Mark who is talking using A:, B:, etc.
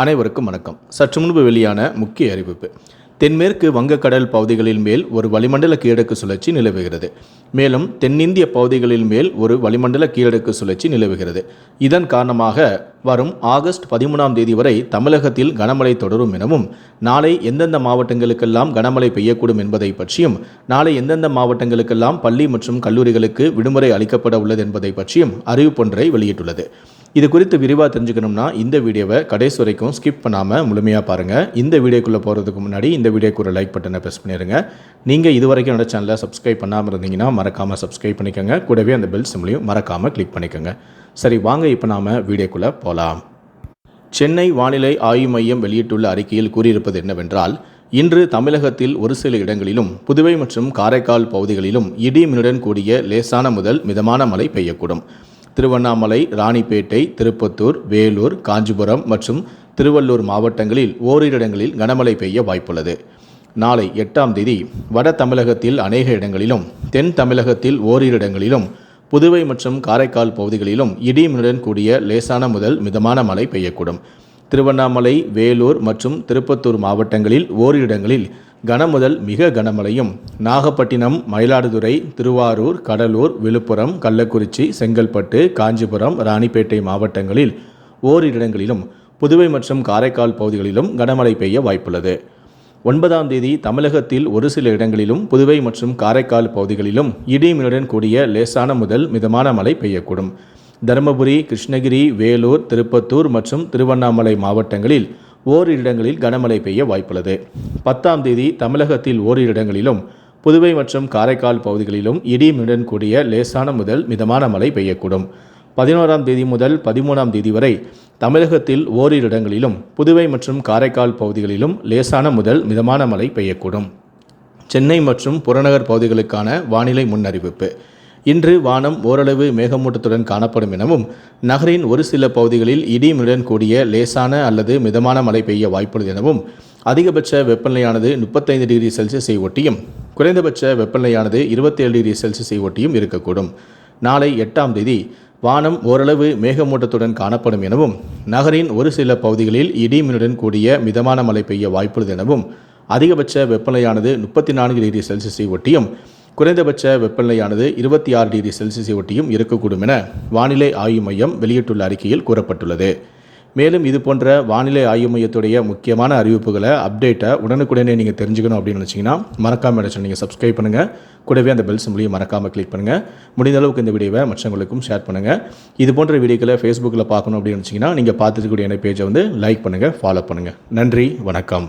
A: அனைவருக்கும் வணக்கம். சற்று முன்பு வெளியான முக்கிய அறிவிப்பு. தென்மேற்கு வங்கக்கடல் பகுதிகளின் மேல் ஒரு வளிமண்டல கீழடுக்கு சுழற்சி நிலவுகிறது. மேலும் தென்னிந்திய பகுதிகளின் மேல் ஒரு வளிமண்டல கீழடுக்கு சுழற்சி நிலவுகிறது. இதன் காரணமாக வரும் ஆகஸ்ட் பதிமூணாம் தேதி வரை தமிழகத்தில் கனமழை தொடரும் எனவும் நாளை எந்தெந்த மாவட்டங்களுக்கெல்லாம் கனமழை பெய்யக்கூடும் என்பதை பற்றியும் நாளை எந்தெந்த மாவட்டங்களுக்கெல்லாம் பள்ளி மற்றும் கல்லூரிகளுக்கு விடுமுறை அளிக்கப்பட உள்ளது என்பதை பற்றியும் அறிவிப்பொன்றை வெளியிட்டுள்ளது. இது குறித்து விரிவாக தெரிஞ்சுக்கணும்னா இந்த வீடியோவை கடைசி வரைக்கும் ஸ்கிப் பண்ணாமல் முழுமையாக பாருங்கள் இந்த வீடியோக்குள்ளே போகிறதுக்கு முன்னாடி இந்த வீடியோக்கு ஒரு லைக் பட்டனை ப்ரெஸ் பண்ணிடுங்க நீங்கள் இது வரைக்கும் என்னோட சேனலை சப்ஸ்கிரைப் பண்ணாமல் இருந்தீங்கன்னா மறக்காமல் சப்ஸ்கிரைப் பண்ணிக்கோங்க. கூடவே அந்த பெல் சிம்லையும் மறக்காமல் கிளிக் பண்ணிக்கோங்க. சரி வாங்க இப்போ நாம் வீடியோக்குள்ளே போகலாம் சென்னை வானிலை ஆய்வு மையம் வெளியிட்டுள்ள அறிக்கையில் கூறியிருப்பது என்னவென்றால் இன்று தமிழகத்தில் ஒரு சில இடங்களிலும் புதுவை மற்றும் காரைக்கால் பகுதிகளிலும் இடி மின்னுடன் கூடிய லேசான முதல் மிதமான மழை பெய்யக்கூடும். திருவண்ணாமலை ராணிப்பேட்டை திருப்பத்தூர் வேலூர் காஞ்சிபுரம் மற்றும் திருவள்ளூர் மாவட்டங்களில் ஓரிரு இடங்களில் கனமழை பெய்ய வாய்ப்புள்ளது. நாளை எட்டாம் தேதி வட தமிழகத்தில் அநேக இடங்களிலும் தென் தமிழகத்தில் ஓரிரு இடங்களிலும் புதுவை மற்றும் காரைக்கால் பகுதிகளிலும் இடிமின்னுடன் கூடிய லேசான முதல் மிதமான மழை பெய்யக்கூடும். திருவண்ணாமலை வேலூர் மற்றும் திருப்பத்தூர் மாவட்டங்களில் ஓரிரு இடங்களில் கனமுதல் மிக கனமழையும். நாகப்பட்டினம் மயிலாடுதுறை திருவாரூர் கடலூர் விழுப்புரம் கள்ளக்குறிச்சி செங்கல்பட்டு காஞ்சிபுரம் ராணிப்பேட்டை மாவட்டங்களில் ஓரிரு இடங்களிலும் புதுவை மற்றும் காரைக்கால் பகுதிகளிலும் கனமழை பெய்ய வாய்ப்புள்ளது. ஒன்பதாம் தேதி தமிழகத்தில் ஒரு சில இடங்களிலும் புதுவை மற்றும் காரைக்கால் பகுதிகளிலும் இடிமின்னுடன் கூடிய லேசான முதல் மிதமான மழை பெய்யக்கூடும். தருமபுரி கிருஷ்ணகிரி வேலூர் திருப்பத்தூர் மற்றும் திருவண்ணாமலை மாவட்டங்களில் ஓரிரு இடங்களில் கனமழை பெய்ய வாய்ப்புள்ளது. பத்தாம் தேதி தமிழகத்தில் ஓரிரு இடங்களிலும் புதுவை மற்றும் காரைக்கால் பகுதிகளிலும் இடிமுடன் கூடிய லேசான முதல் மிதமான மழை பெய்யக்கூடும். பதினோராம் தேதி முதல் பதிமூணாம் தேதி வரை தமிழகத்தில் ஓரிரு இடங்களிலும் புதுவை மற்றும் காரைக்கால் பகுதிகளிலும் லேசான முதல் மிதமான மழை பெய்யக்கூடும். சென்னை மற்றும் புறநகர் பகுதிகளுக்கான வானிலை முன்னறிவிப்பு. இன்று வானம் ஓரளவு மேகமூட்டத்துடன் காணப்படும் எனவும் நகரின் ஒரு சில பகுதிகளில் இடிமுடன் கூடிய லேசான அல்லது மிதமான மழை பெய்ய வாய்ப்புள்ளது எனவும் அதிகபட்ச வெப்பநிலையானது முப்பத்தைந்து டிகிரி செல்சியஸை ஒட்டியும் குறைந்தபட்ச வெப்பநிலையானது இருபத்தேழு டிகிரி செல்சியஸை ஒட்டியும் இருக்கக்கூடும். நாளை எட்டாம் தேதி வானம் ஓரளவு மேகமூட்டத்துடன் காணப்படும் எனவும் நகரின் ஒரு சில பகுதிகளில் இடிமினுடன் கூடிய மிதமான மழை பெய்ய வாய்ப்புள்ளது எனவும் அதிகபட்ச வெப்பநிலையானது முப்பத்தி நான்கு டிகிரி செல்சியஸை ஒட்டியும் குறைந்தபட்ச வெப்பநிலையானது இருபத்தி ஆறு டிகிரி செல்சியஸை ஒட்டியும் இருக்கக்கூடும் என வானிலை ஆய்வு மையம் வெளியிட்டுள்ள அறிக்கையில் கூறப்பட்டுள்ளது. மேலும் இது போன்ற வானிலை ஆய்வு மையத்துடைய முக்கியமான அறிவிப்புகளை அப்டேட்டை உடனுக்குடனே நீங்கள் தெரிஞ்சுக்கணும் அப்படின்னு நினச்சிங்கன்னா மறக்காமல் நினச்சி நீங்கள் சப்ஸ்கிரைப் பண்ணுங்கள் கூடவே அந்த பெல் சிம்லையும் மறக்காமல் கிளிக் பண்ணுங்கள் முடிந்த அளவுக்கு இந்த வீடியோவை மற்றவங்களுக்கும் ஷேர் பண்ணுங்கள் இது போன்ற வீடியோக்களை ஃபேஸ்புக்கில் பார்க்கணும் அப்படின்னு நினச்சிங்கன்னா நீங்கள் பார்த்துருக்கக்கூடிய பேஜை வந்து லைக் பண்ணுங்கள் ஃபாலோ பண்ணுங்கள் நன்றி வணக்கம்.